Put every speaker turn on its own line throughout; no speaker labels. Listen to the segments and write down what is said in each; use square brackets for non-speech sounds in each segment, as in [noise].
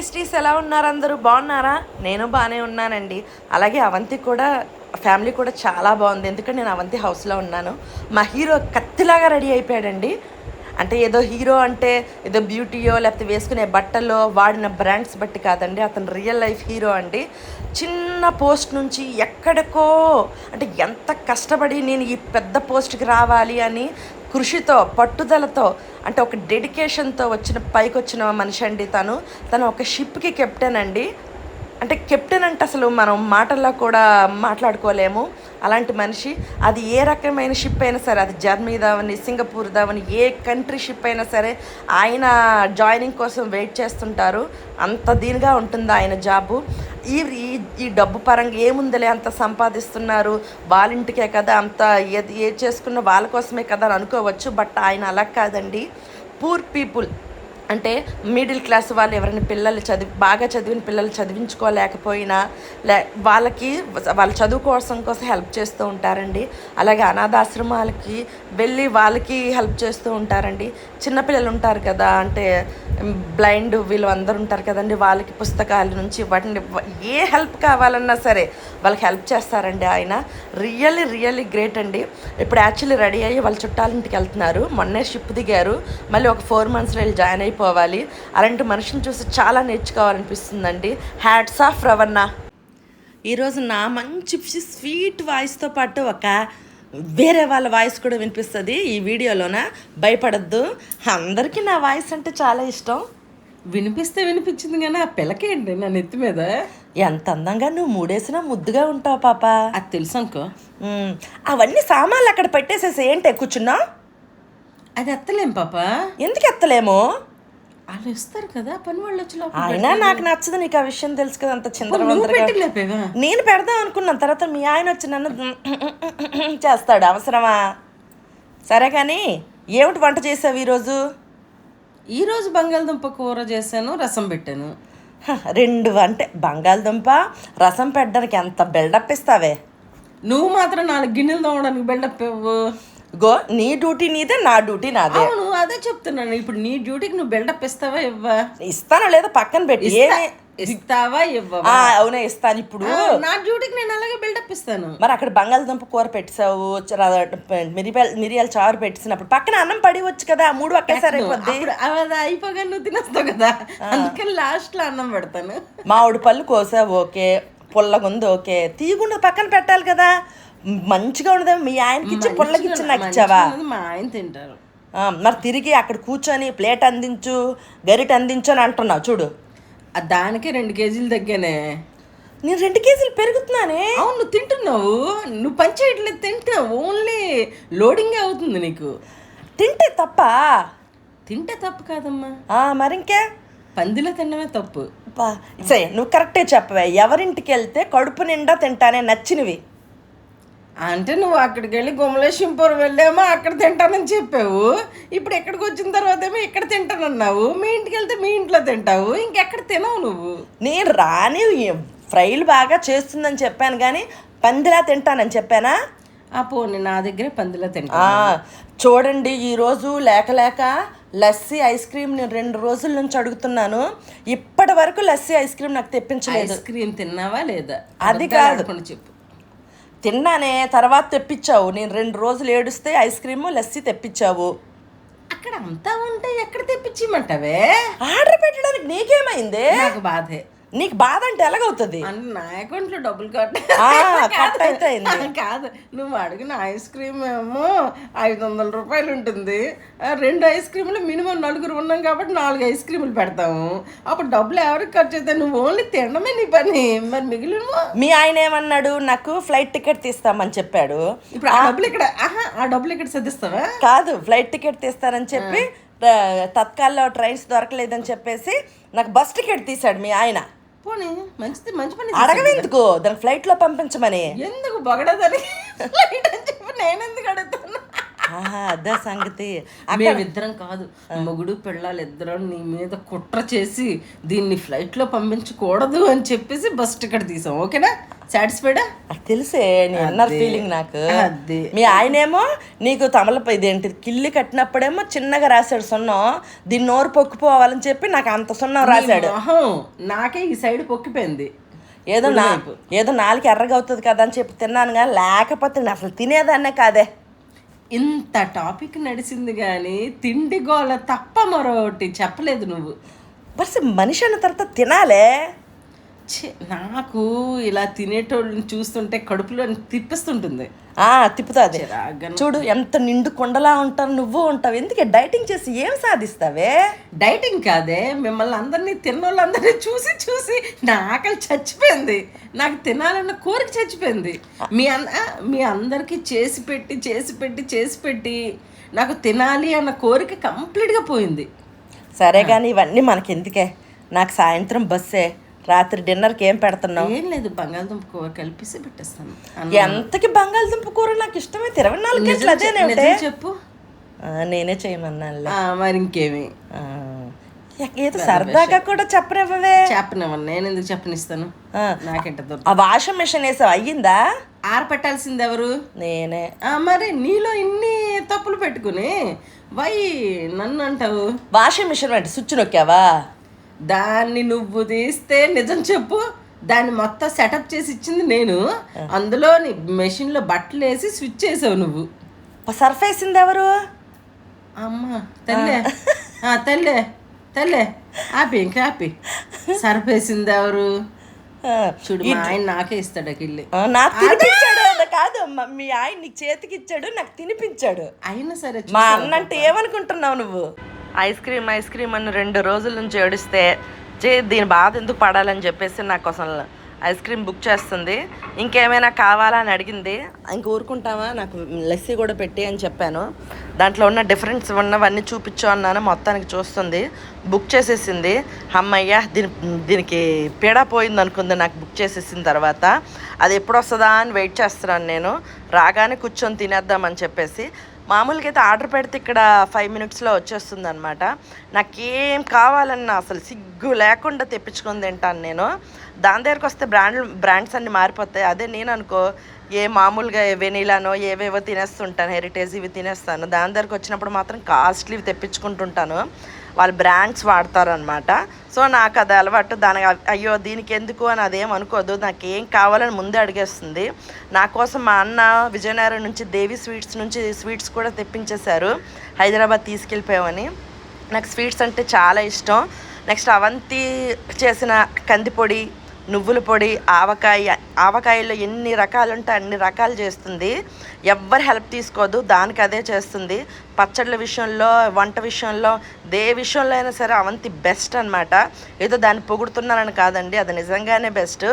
Besties ఎలా ఉన్నారు అందరూ? బాగున్నారా? నేను బాగానే ఉన్నానండి. అలాగే అవంతి కూడా ఫ్యామిలీ కూడా చాలా బాగుంది. ఎందుకంటే నేను అవంతి హౌస్లో ఉన్నాను. మా హీరో కత్తిలాగా రెడీ అయిపోయాడండి. అంటే ఏదో హీరో అంటే ఏదో బ్యూటీయో లేకపోతే వేసుకునే బట్టలో వాడిన బ్రాండ్స్ బట్టి కాదండి. అతను రియల్ లైఫ్ హీరో అండి. చిన్న పోస్ట్ నుంచి ఎక్కడికో అంటే ఎంత కష్టపడి నేను ఈ పెద్ద పోస్ట్కి రావాలి అని కృషితో పట్టుదలతో అంటే ఒక డెడికేషన్తో వచ్చిన పైకి వచ్చిన మనిషి అండి తను. తను ఒక షిప్కి కెప్టెన్ అండి. అంటే కెప్టెన్ అంటే అసలు మనం మాటల్లో కూడా మాట్లాడుకోలేము. అలాంటి మనిషి అది ఏ రకమైన షిప్ అయినా సరే అది జర్మనీ దావని సింగపూర్ దావని ఏ కంట్రీ షిప్ అయినా సరే ఆయన జాయినింగ్ కోసం వెయిట్ చేస్తుంటారు. అంత దీనిగా ఉంటుంది ఆయన జాబు? ఈ ఈ- ఈ డబ్బు పరంగా ఏముందిలే అంత సంపాదిస్తున్నారు? వాళ్ళ ఇంటికే కదా అంత ఏది ఏది చేసుకున్న వాళ్ళ కోసమే కదా అని అనుకోవచ్చు బట్ ఆయన అలా కాదండి. పూర్ పీపుల్ అంటే మిడిల్ క్లాస్ వాళ్ళు ఎవరైనా పిల్లలు చదివి బాగా చదివిన పిల్లలు చదివించుకోలేకపోయినా లే వాళ్ళకి వాళ్ళ చదువు కోసం కోసం హెల్ప్ చేస్తూ ఉంటారండి. అలాగే అనాథాశ్రమాలకి వెళ్ళి వాళ్ళకి హెల్ప్ చేస్తూ ఉంటారండి. చిన్నపిల్లలు ఉంటారు కదా అంటే బ్లైండ్ వీళ్ళు అందరూ ఉంటారు కదండి వాళ్ళకి పుస్తకాల నుంచి వాటిని ఏ హెల్ప్ కావాలన్నా సరే వాళ్ళకి హెల్ప్ చేస్తారండి ఆయన. రియల్లీ రియల్లీ గ్రేట్ అండి. ఇప్పుడు యాక్చువల్లీ రెడీ అయ్యి వాళ్ళ చుట్టాలింటికి వెళ్తున్నారు. మొన్నే షిప్ దిగారు. మళ్ళీ ఒక ఫోర్ మంత్స్లో వెళ్ళి జాయిన్ అయిపోయి అయిపోవాలి అలాంటి మనిషిని చూసి చాలా నేర్చుకోవాలనిపిస్తుందండి. హ్యాట్స్ ఆఫ్ రవణ. ఈరోజు నా మంచి స్వీట్ వాయిస్తో పాటు ఒక వేరే వాళ్ళ వాయిస్ కూడా వినిపిస్తుంది. ఈ వీడియోలోన భయపడద్దు. అందరికీ నా వాయిస్ అంటే చాలా ఇష్టం.
వినిపిస్తే వినిపించింది కానీ ఆ పిల్లకేంటి నా నెత్తి మీద?
ఎంత అందంగా నువ్వు మూడేసినా ముద్దుగా ఉంటావు పాప.
అది తెలుసు అనుకో.
అవన్నీ సామాన్లు అక్కడ పెట్టేసేసి ఏంటి కూర్చున్నా
అది ఎత్తలేం పాప.
ఎందుకు ఎత్తలేము?
వాళ్ళు ఇస్తారు కదా పని వాళ్ళు వచ్చి
అయినా నాకు నచ్చదు నీకు ఆ విషయం తెలుసు కదా అంత
లేపేవా
నేను పెడదాం అనుకున్నాను తర్వాత మీ ఆయన వచ్చి నన్ను చేస్తాడు అవసరమా? సరే కానీ ఏమిటి వంట చేసావు ఈరోజు?
ఈ రోజు బంగాళదుంప కూర చేశాను రసం పెట్టాను.
రెండు అంటే బంగాళదుంప రసం పెట్టడానికి ఎంత బిల్డప్ ఇస్తావే?
నువ్వు మాత్రం నాలుగు గిన్నెలు తోమడానికి బిల్డప్ ఇవ్వు.
గో నీ డ్యూటీ నీదే నా డ్యూటీ నాదే.
అవును అదే చెప్తున్నాను. ఇప్పుడు నీ డ్యూటీకి నువ్వు బిల్డప్ ఇస్తావా ఇవ్వా?
ఇస్తానో లేదో పక్కన పెట్టి.
ఇస్తావా ఇవ్వవా?
అవునే ఇస్తాను ఇప్పుడు.
నా డ్యూటీకి నేను అలాగే బిల్డప్ ఇస్తాను.
మరి అక్కడ బంగాళదుంప కూర పెట్టావు మిరియాల మిరియాల చారు పెట్టినప్పుడు పక్కన అన్నం పడి వచ్చు కదా మూడు ఒకేసారి అయిపోద్ది.
అది అయిపోగా నువ్వు తినేస్తావు కదా. అందుకని లాస్ట్లో అన్నం పెడతాను.
మామిడి పళ్ళు కోసావు ఓకే. పుల్లగుంది ఓకే. తీయకుండా పక్కన పెట్టాలి కదా. మంచిగా ఉండదు. మీ ఆయనకి ఇచ్చి పుల్లగిచ్చి నాకు ఇచ్చావా?
మా ఆయన తింటారు.
మరి తిరిగి అక్కడ కూర్చొని ప్లేట్ అందించు గరిట అందించు అని అంటున్నావు చూడు.
దానికి రెండు కేజీలు తగ్గానే.
నేను రెండు కేజీలు పెరుగుతున్నానే.
అవును నువ్వు తింటున్నావు. నువ్వు పని చేయట్లేదు తింటున్నావు. ఓన్లీ లోడింగ్ అవుతుంది నీకు.
తింటే తప్ప?
తింటే తప్పు కాదమ్మా.
మరి ఇంకే
పందిలో తినడమే తప్పు.
సరే నువ్వు కరెక్టే చెప్పవే. ఎవరింటికి వెళ్తే కడుపు నిండా తింటానే నచ్చినవి.
అంటే నువ్వు అక్కడికి వెళ్ళి గుమలేశంపురం వెళ్ళామో అక్కడ తింటానని చెప్పావు. ఇప్పుడు ఎక్కడికి వచ్చిన తర్వాత ఏమో ఇక్కడ తింటానన్నావు. మీ ఇంటికి వెళ్తే మీ ఇంట్లో తింటావు. ఇంకెక్కడ తినవు నువ్వు?
నేను రాని ఫ్రైలు బాగా చేస్తుందని చెప్పాను కానీ పందిలా తింటానని చెప్పానా?
ఆ పోనీ నా దగ్గరే పందిలో తింటా.
చూడండి ఈరోజు లేక లేక లస్సీ ఐస్ క్రీమ్ నేను రెండు రోజుల నుంచి అడుగుతున్నాను. ఇప్పటి వరకు లస్సీ ఐస్ క్రీమ్ నాకు తెప్పించలేదు.
ఐస్ క్రీమ్ తిన్నావా లేదా?
అది కాదు.
చెప్పు.
తిన్నానే తర్వాత తెప్పించావు. నేను రెండు రోజులు ఏడుస్తే ఐస్ క్రీము లస్సీ తెప్పించావు.
అక్కడ అంతా ఉంటే ఎక్కడ తెప్పించిమంటావే?
ఆర్డర్ పెట్టడానికి నీకేమైంది?
నాకు బాధే.
నీకు బాధ అంటే ఎలాగవుతుంది?
అంటే నా అకౌంట్లో డబ్బులు కట్ [laughs]
అయితే.
కాదు. నువ్వు అడిగిన ఐస్ క్రీమ్ ఏమో ఐదు వందల రూపాయలు ఉంటుంది. రెండు ఐస్ క్రీములు మినిమం నలుగురు ఉన్నాం కాబట్టి నాలుగు ఐస్ క్రీములు పెడతాము. అప్పుడు డబ్బులు ఎవరికి ఖర్చు అవుతాయి నువ్వు ఓన్లీ తినడమే నీ పని. మరి మిగిలిన
మీ ఆయన ఏమన్నాడు? నాకు ఫ్లైట్ టికెట్ తీస్తామని చెప్పాడు.
ఇప్పుడు ఆ డబ్బులు ఇక్కడ ఆహా ఆ డబ్బులు ఇక్కడ సర్దిస్తావా?
కాదు ఫ్లైట్ టికెట్ తీస్తానని చెప్పి తత్కాల్లో ట్రైన్స్ దొరకలేదని చెప్పేసి నాకు బస్ టికెట్ తీశాడు మీ ఆయన.
పోనీ మంచిది మంచి పని
అడగవెందుకు దాని ఫ్లైట్లో పంపించమని.
ఎందుకు బొగడదని? ఫ్లైట్ [laughs] అని చెప్పి నేను ఎందుకు అడుగుతున్నా?
అదే సంగతి.
మేమిద్దరం కాదు మొగుడు పెళ్ళాలి ఇద్దరం నీ మీద కుట్ర చేసి దీన్ని ఫ్లైట్లో పంపించకూడదు అని చెప్పేసి బస్ టికెట్ తీసాం. ఓకేనా సాటిస్ఫైడా
నాకు తెలిసే నీ అన్నర్ ఫీలింగ్ నాకు.
అదే.
మీ ఆయనేమో నీకు తమలపై ఇదేంటి కిల్లి కట్టినప్పుడేమో చిన్నగా రాశాడు సున్నం. దీన్ని నోరు పొక్కుపోవాలని చెప్పి నాకు అంత సున్నం రాశాడు.
నాకే ఈ సైడ్ పొక్కిపోయింది.
ఏదో నా ఏదో నాలుగు ఎర్రగా అవుతుంది కదా అని చెప్పి తిన్నాను కానీ లేకపోతే నేను అసలు తినేదాన్నే కాదే.
ఇంత టాపిక్ నడిచింది కానీ తిండి గోల తప్ప మరొకటి చెప్పలేదు నువ్వు.
బస్ మనిషి అన్న తర్వాత తినాలే.
నాకు ఇలా తినేటోళ్ళని చూస్తుంటే కడుపులో తిప్పిస్తుంటుంది.
ఆ తిప్పుతుంది చూడు ఎంత నిండు కొండలా ఉంటావు నువ్వు ఉంటావు. ఎందుకే డైటింగ్ చేసి ఏం సాధిస్తావే?
డైటింగ్ కాదే మిమ్మల్ని అందరినీ తిన్నోళ్ళందరినీ చూసి చూసి నా ఆకలి చచ్చిపోయింది. నాకు తినాలన్న కోరిక చచ్చిపోయింది. మీ ఆ, మీ అందరికీ చేసి పెట్టి చేసి పెట్టి చేసి పెట్టి నాకు తినాలి అన్న కోరిక కంప్లీట్గా పోయింది.
సరే కానీ ఇవన్నీ మనకి ఎందుకే నాకు సాయంత్రం బస్సే. రాత్రి డిన్నర్కి ఏం పెడుతున్నావు?
ఏం లేదు బంగాళదుంప కూర కలిపిసి పెట్టేస్తాను.
ఎంతకి బంగాళదుంప కూర? నాకు ఇష్టమే ఇరవై నాలుగు గంటలు అదేనే
చెప్పు
నేనే చేయమన్నానులే.
ఆ, మరి ఇంకేమి
ఏదో సరదాగా కూడా చెప్పనివ్వవే.
చెప్పనివ్వను నేను ఎందుకు చెప్పనిస్తాను. నాకెంట
ఆ వాషింగ్ మిషన్ వేసావు? అయ్యిందా?
ఆరపెట్టాల్సింది ఎవరు?
నేనే.
ఆ, మరి నీలో ఇన్ని తప్పులు పెట్టుకుని వై నన్ను అంటావు?
వాషింగ్ మిషన్ అంటే స్విచ్ నొక్కావా?
దాన్ని నువ్వు తీస్తే నిజం చెప్పు. దాన్ని మొత్తం సెటప్ చేసి ఇచ్చింది నేను. అందులో మెషిన్లో బట్టలు వేసి స్విచ్ చేసావు నువ్వు.
సర్ఫ్ వేసింది ఎవరు?
అమ్మ తల్లే. తల్లే. తల్లే. ఆపి ఇంకా ఆపి. సరిపేసింది ఎవరు?
ఆ,
చూడు మా ఆయన నాకే ఇస్తాడు కిల్లి
ఆ, నాకు తినిపించాడు కాదు. మ- ఆయన నీకు చేతికి ఇచ్చాడు నాకు తినిపించాడు.
అయినా సరే
మా అన్న అంటే ఏమనుకుంటున్నావు నువ్వు? ఐస్ క్రీమ్ ఐస్ క్రీమ్ అని రెండు రోజుల నుంచి ఏడిస్తే చే దీని బాధ ఎందుకు పడాలని చెప్పేసి నా కోసం ఐస్ క్రీమ్ బుక్ చేస్తుంది. ఇంకేమైనా కావాలా అని అడిగింది. ఇంక ఊరుకుంటామా నాకు లస్సీ కూడా పెట్టి అని చెప్పాను. దాంట్లో ఉన్న డిఫరెన్స్ ఉన్నవన్నీ చూపించు అన్నాను. మొత్తానికి చూస్తుంది. బుక్ చేసేసింది. అమ్మయ్య దీని దీనికి పీడ పోయింది అనుకుంది. నాకు బుక్ చేసేసిన తర్వాత. అది ఎప్పుడు వస్తుందా అని వెయిట్ చేస్తున్నాను నేను. రాగానే కూర్చొని తినేద్దామని చెప్పేసి మామూలుగా అయితే ఆర్డర్ పెడితే ఇక్కడ ఫైవ్ మినిట్స్లో వచ్చేస్తుంది అనమాట నాకేం కావాలన్నా అసలు సిగ్గు లేకుండా తెప్పించుకొని తింటాను నేను. దాని దగ్గరకు వస్తే బ్రాండ్ బ్రాండ్స్ అన్ని మారిపోతాయి. అదే నేను అనుకో ఏ మామూలుగా వెనీలానో ఏవేవో తినేస్తుంటాను హెరిటేజ్ ఇవి తినేస్తాను. దాని దగ్గరకు వచ్చినప్పుడు మాత్రం కాస్ట్లీవి తెప్పించుకుంటుంటాను. వాళ్ళు బ్రాండ్స్ వాడతారనమాట సో నాకు అది అలవాటు. దానికి అయ్యో దీనికి ఎందుకు అని అదేం అనుకోదు నాకు ఏం కావాలని ముందే అడిగేస్తుంది. నా కోసం మా అన్న విజయనగరం నుంచి దేవి స్వీట్స్ నుంచి స్వీట్స్ కూడా తెప్పించేశారు. హైదరాబాద్ తీసుకెళ్ళిపోయామని. నాకు స్వీట్స్ అంటే చాలా ఇష్టం. నెక్స్ట్ అవంతి చేసిన కందిపొడి నువ్వుల పొడి ఆవకాయ ఆవకాయలో ఎన్ని రకాలు ఉంటే అన్ని రకాలు చేస్తుంది. ఎవ్వరు హెల్ప్ తీసుకోదు దానికి అదే చేస్తుంది. పచ్చళ్ళ విషయంలో వంట విషయంలో దే విషయంలో అయినా సరే అవంతి బెస్ట్ అనమాట ఏదో దాన్ని పొగుడుతున్నానని కాదండి అది నిజంగానే బెస్ట్.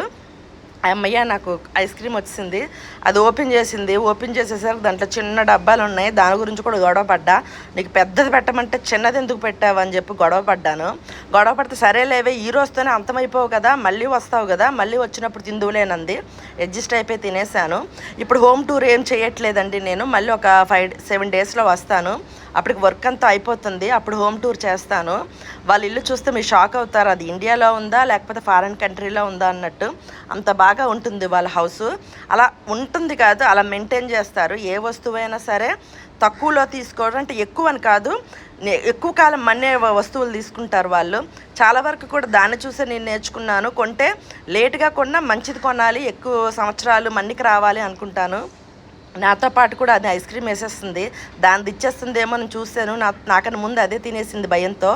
అమ్మయ్య నాకు ఐస్ క్రీమ్ వచ్చింది. అది ఓపెన్ చేసింది. ఓపెన్ చేసేసరికి దాంట్లో చిన్న డబ్బాలు ఉన్నాయి. దాని గురించి కూడా గొడవ పడ్డా. నీకు పెద్దది పెట్టమంటే చిన్నది ఎందుకు పెట్టావు అని చెప్పి గొడవ పడ్డాను. గొడవ పడితే సరేలేవే ఈ రోజుతోనే అంతమైపోవు కదా మళ్ళీ వస్తావు కదా మళ్ళీ వచ్చినప్పుడు తిందువులేనంది అడ్జస్ట్ అయిపోయి తినేసాను ఇప్పుడు హోమ్ టూర్ ఏం చేయట్లేదండి నేను. మళ్ళీ ఒక ఫైవ్ సెవెన్ డేస్లో వస్తాను. అప్పటికి వర్క్ అంతా అయిపోతుంది. అప్పుడు హోమ్ టూర్ చేస్తాను. వాళ్ళ ఇల్లు చూస్తే మీరు షాక్ అవుతారు. అది ఇండియాలో ఉందా? లేకపోతే ఫారెన్ కంట్రీలో ఉందా అన్నట్టు. అంత బాగా ఉంటుంది వాళ్ళ హౌస్ అలా ఉంటుంది కాదు అలా మెయింటైన్ చేస్తారు. ఏ వస్తువైనా సరే తక్కువలో తీసుకోవడం అంటే ఎక్కువ అని కాదు. నే- ఎక్కువ కాలం మన్నే వస్తువులు తీసుకుంటారు వాళ్ళు. చాలా వరకు కూడా దాన్ని చూసే నేను నేర్చుకున్నాను. కొంటే లేటుగా కొన్నా మంచిది కొనాలి. ఎక్కువ సంవత్సరాలు మన్నికి రావాలి అనుకుంటాను. నాతో పాటు కూడా అది ఐస్ క్రీమ్ వేసేస్తుంది. దాన్ని ఇచ్చేస్తుందేమో అని చూశాను. నా నాకన్నా ముందు అదే తినేసింది భయంతో.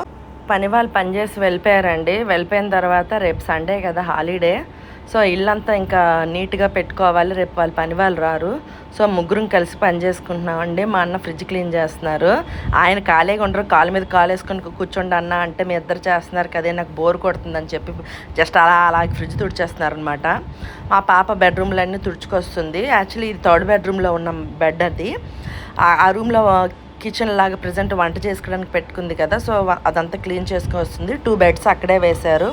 పని వాళ్ళు పనిచేసి వెళ్ళిపోయారండి. వెళ్ళిపోయిన తర్వాత రేపు సండే కదా హాలిడే. సో ఇల్లంతా ఇంకా నీట్గా పెట్టుకోవాలి రేపు వాళ్ళు పని వాళ్ళు రారు. సో ముగ్గురం కలిసి పని చేసుకుంటున్నామండి. మా అన్న ఫ్రిడ్జ్ క్లీన్ చేస్తున్నారు. ఆయన ఖాళీగా ఉండరు కాలు మీద కాలు వేసుకొని కూర్చోండి అన్న అంటే మీ ఇద్దరు చేస్తున్నారు కదే నాకు బోర్ కొడుతుందని చెప్పి జస్ట్ అలా అలా ఫ్రిడ్జ్ తుడిచేస్తున్నారు అనమాట మా పాప బెడ్రూమ్లన్నీ తుడుచుకొస్తుంది. యాక్చువల్లీ ఇది థర్డ్ బెడ్రూమ్లో ఉన్న బెడ్ అది. ఆ రూమ్లో కిచెన్ లాగా ప్రజెంట్ వంట చేసుకోవడానికి పెట్టుకుంది కదా సో అదంతా క్లీన్ చేసుకొని వస్తుంది టూ బెడ్స్ అక్కడే వేశారు.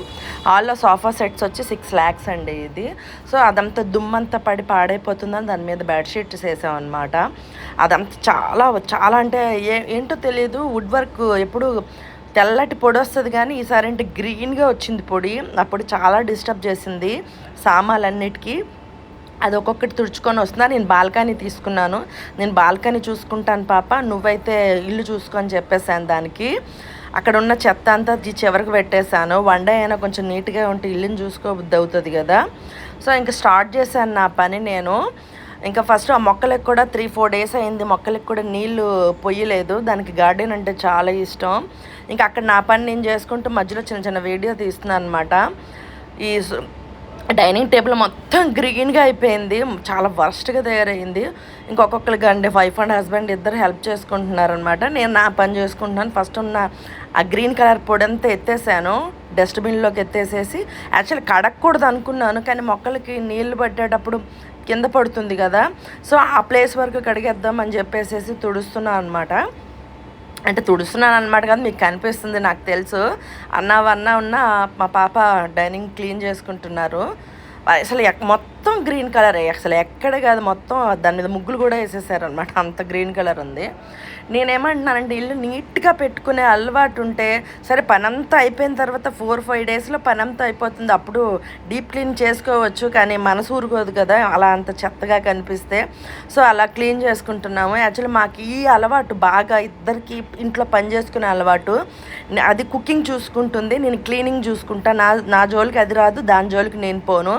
హాల్లో సోఫా సెట్స్ వచ్చి సిక్స్ ల్యాక్స్ అండి ఇది. సో అదంతా దుమ్మంతా పడి పాడైపోతుందని దాని మీద బెడ్షీట్స్ వేసామన్నమాట అదంతా చాలా చాలా అంటే ఏ ఏంటో తెలియదు వుడ్ వర్క్ ఎప్పుడు తెల్లటి పొడి వస్తుంది కానీ ఈసారి అంటే గ్రీన్గా వచ్చింది పొడి. అప్పుడు చాలా డిస్టర్బ్ చేసింది సామాన్లన్నిటికీ. అది ఒక్కొక్కటి తుడుచుకొని వస్తున్నా. నేను బాల్కనీ తీసుకున్నాను. నేను బాల్కనీ చూసుకుంటాను పాప. నువ్వైతే ఇల్లు చూసుకొని చెప్పేశాను దానికి. అక్కడ ఉన్న చెత్త అంతా చివరికి పెట్టేశాను. వన్ డే అయినా కొంచెం నీట్గా ఉంటే ఇల్లుని చూసుకోబుద్ది అవుతుంది కదా. సో ఇంకా స్టార్ట్ చేశాను నా పని నేను. ఇంకా ఫస్ట్ ఆ మొక్కలకు కూడా త్రీ ఫోర్ డేస్ అయింది. మొక్కలకు కూడా నీళ్ళు పొయ్యలేదు. దానికి గార్డెన్ అంటే చాలా ఇష్టం. ఇంకా అక్కడ నా పని నేను చేసుకుంటూ మధ్యలో చిన్న చిన్న వీడియో తీస్తున్నాను అనమాట ఈ డైనింగ్ టేబుల్ మొత్తం గ్రీన్గా అయిపోయింది. చాలా వర్స్ట్గా తయారైంది. ఇంకొకొక్కరికి అండి వైఫ్ అండ్ హస్బెండ్ ఇద్దరు హెల్ప్ చేసుకుంటున్నారు అనమాట నేను నా పని చేసుకుంటున్నాను. ఫస్ట్ ఉన్న ఆ గ్రీన్ కలర్ పొడి అంతా ఎత్తేసాను. డస్ట్బిన్లోకి ఎత్తేసేసి యాక్చువల్ కడగకూడదు అనుకున్నాను. కానీ మొక్కలకి నీళ్ళు పట్టేటప్పుడు కింద పడుతుంది కదా. సో ఆ ప్లేస్ వరకు కడిగేద్దాం అని చెప్పేసేసి తుడుస్తున్నాను అనమాట అంటే తుడుస్తున్నాను అనమాట కదా మీకు కనిపిస్తుంది నాకు తెలుసు. అన్న వన్న ఉన్న మా పాప డైనింగ్ క్లీన్ చేసుకుంటున్నారు. అసలు ఎక్- మొత్తం మొత్తం గ్రీన్ కలర్ అసలు ఎక్కడ కాదు మొత్తం దాని మీద ముగ్గులు కూడా వేసేసారనమాట అంత గ్రీన్ కలర్ ఉంది. నేనేమంటున్నానంటే ఇల్లు నీట్గా పెట్టుకునే అలవాటు ఉంటే సరే పనంతా అయిపోయిన తర్వాత ఫోర్ ఫైవ్ డేస్లో పనంతా అయిపోతుంది. అప్పుడు డీప్ క్లీన్ చేసుకోవచ్చు కానీ మనసు ఊరుకోదు కదా అలా అంత చెత్తగా కనిపిస్తే. సో అలా క్లీన్ చేసుకుంటున్నాము. యాక్చువల్లీ మాకు ఈ అలవాటు బాగా ఇద్దరికి ఇంట్లో పని చేసుకునే అలవాటు. అది కుకింగ్ చూసుకుంటుంది నేను క్లీనింగ్ చూసుకుంటా. నా నా జోలికి అది రాదు దాని జోలికి నేను పోను.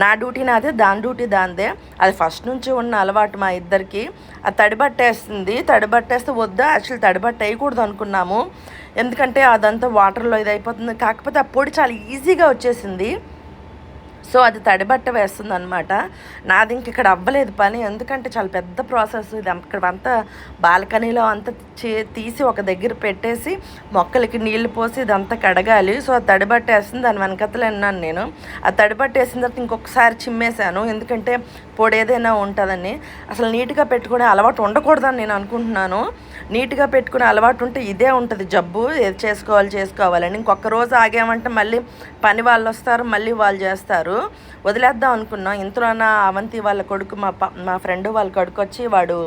నా డ్యూటీ నాది దాని డ్యూటీ దాందే అది ఫస్ట్ నుంచి ఉన్న అలవాటు మా ఇద్దరికి. అది తడిబట్టేస్తుంది. తడిబట్టేస్తే వద్దా? యాక్చువల్లీ తడిబట్ట వేయకూడదు అనుకున్నాము. ఎందుకంటే అదంతా వాటర్లో ఇది అయిపోతుంది. కాకపోతే ఆ పొడి చాలా ఈజీగా వచ్చేసింది. సో అది తడిబట్ట వేస్తుంది అనమాట నాది ఇంక ఇక్కడ అవ్వలేదు పని. ఎందుకంటే చాలా పెద్ద ప్రాసెస్ ఇది. ఇక్కడ అంతా బాల్కనీలో అంతా చే- తీసి ఒక దగ్గర పెట్టేసి మొక్కలకి నీళ్ళు పోసి ఇదంతా కడగాలి. సో అది తడిబట్ట వేస్తుంది. దాని వెనకతలు విన్నాను నేను. ఆ తడిబట్ట వేసిన తర్వాత ఇంకొకసారి చిమ్మేశాను. ఎందుకంటే పొడి ఏదైనా ఉంటుందని. అసలు నీట్గా పెట్టుకునే అలవాటు ఉండకూడదని నేను అనుకుంటున్నాను. నీట్గా పెట్టుకునే అలవాటు ఉంటే ఇదే ఉంటుంది. జబ్బు ఏది చేసుకోవాలి చేసుకోవాలని. ఇంకొక రోజు ఆగామంటే మళ్ళీ పని వాళ్ళు వస్తారు మళ్ళీ వాళ్ళు చేస్తారు. వదిలేద్దాం అనుకున్నాం. ఇంతలోన అవంతి వాళ్ళ కొడుకు మా ప మా ఫ్రెండ్ వాళ్ళ కొడుకు వచ్చి వాడు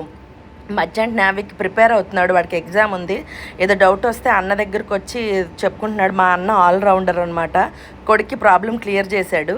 మర్జెంట్ నావిక్ ప్రిపేర్ అవుతున్నాడు. వాడికి ఎగ్జామ్ ఉంది. ఏదో డౌట్ వస్తే అన్న దగ్గరకు వచ్చి చెప్పుకుంటున్నాడు. మా అన్న ఆల్రౌండర్ అనమాట కొడుక్కి ప్రాబ్లం క్లియర్ చేశాడు.